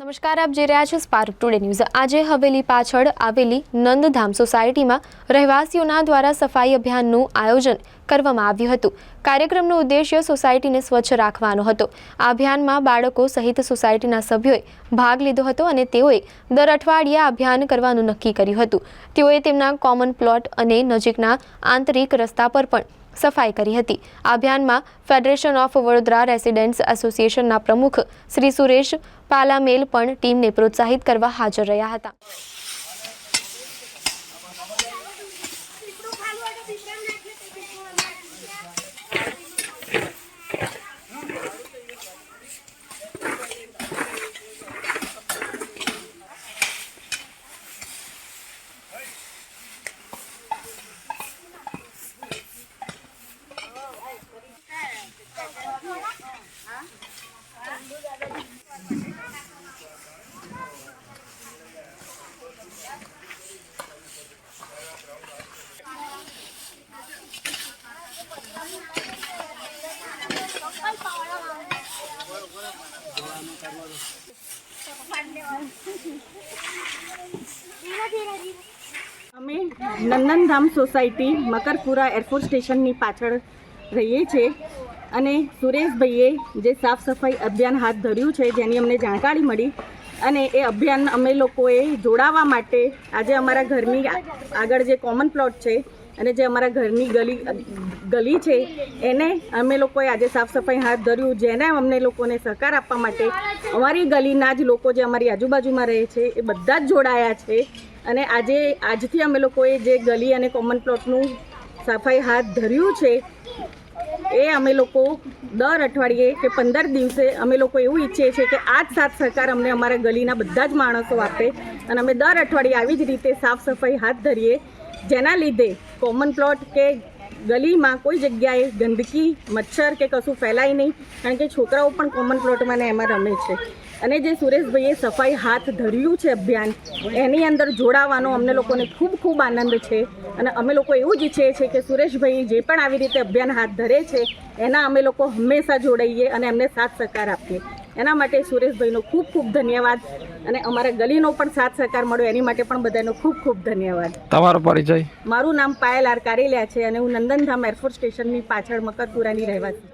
નમસ્કાર, આપ જે રહ્યા છો સ્પાર્ક ટુડે ન્યૂઝ આજે હવેલી પાછળ આવેલી નંદધામ સોસાયટીમાં રહેવાસીઓના દ્વારા સફાઈ અભિયાનનું આયોજન કરવામાં આવ્યું હતું. કાર્યક્રમનો ઉદ્દેશ્ય સોસાયટીને સ્વચ્છ રાખવાનો હતો. આ અભિયાનમાં બાળકો સહિત સોસાયટીના સભ્યોએ ભાગ લીધો હતો અને તેઓએ દર અઠવાડિયે અભિયાન કરવાનું નક્કી કર્યું હતું. તેઓએ તેમના કોમન પ્લોટ અને નજીકના આંતરિક રસ્તા પર પણ સફાઈ કરી હતી. આ અભિયાનમાં ફેડરેશન ઓફ વડોદરા રેસિડેન્ટ્સ એસોસિએશનના પ્રમુખ શ્રી સુરેશ પાલામેલ પણ ટીમને પ્રોત્સાહિત કરવા હાજર રહ્યા હતા. અમે નંદનધામ સોસાયટી મકરપુરા એરફોર્સ સ્ટેશનની પાછળ રહીએ છીએ. અને સુરેશભાઈએ જે સાફ સફાઈ અભિયાન હાથ ધર્યું છે, જેની અમને જાણકારી મળી અને એ અભિયાન અમે લોકોએ જોડાવા માટે આજે અમારા ઘરની આગળ જે કોમન પ્લોટ છે અને જે અમારા ઘરની ગલી ગલી છે, એને અમે લોકોએ આજે સાફ સફાઈ હાથ ધર્યું, જેને અમને લોકોને સહકાર આપવા માટે અમારી ગલીના જ લોકો જે અમારી આજુબાજુમાં રહે છે, એ બધા જ જોડાયા છે અને આજે આજથી અમે લોકોએ જે ગલી અને કોમન પ્લોટનું સફાઈ હાથ ધર્યું છે એ અમે લોકો દર અઠવાડિયે કે પંદર દિવસે અમે લોકો એવું ઈચ્છીએ છીએ કે આ જ સાથ સહકાર અમને અમારા ગલીના બધા જ માણસો આપે અને અમે દર અઠવાડિયે આવી જ રીતે સાફ સફાઈ હાથ ધરીએ, જેના લીધે કોમન પ્લોટ કે ગલીમાં કોઈ જગ્યાએ ગંદકી, મચ્છર કે કશું ફેલાય નહીં. કારણ કે છોકરાઓ પણ કોમન પ્લોટમાં ને એમાં રમે છે. અને જે સુરેશભાઈએ સફાઈ હાથ ધર્યું છે અભિયાન એની અંદર જોડાવાનો અમને લોકોને ખૂબ ખૂબ આનંદ છે. અને અમે લોકો એવું જ ઈચ્છીએ છીએ કે સુરેશભાઈ જે પણ આવી રીતે અભિયાન હાથ ધરે છે એના અમે લોકો હંમેશા જોડાઈએ અને એમને સાથ સહકાર આપીએ. એના માટે સુરેશભાઈનો ખૂબ ખૂબ ધન્યવાદ અને અમારા ગલીનો પણ સાથ સહકાર મળ્યો એની માટે પણ બધાનો ખૂબ ખૂબ ધન્યવાદ. તમારો પરિચય? મારું નામ પાયલ આર કારેલિયા છે અને હું નંદનધામ એરફોર્સ સ્ટેશનની પાછળ મકરપુરાની રહેવાસી છું.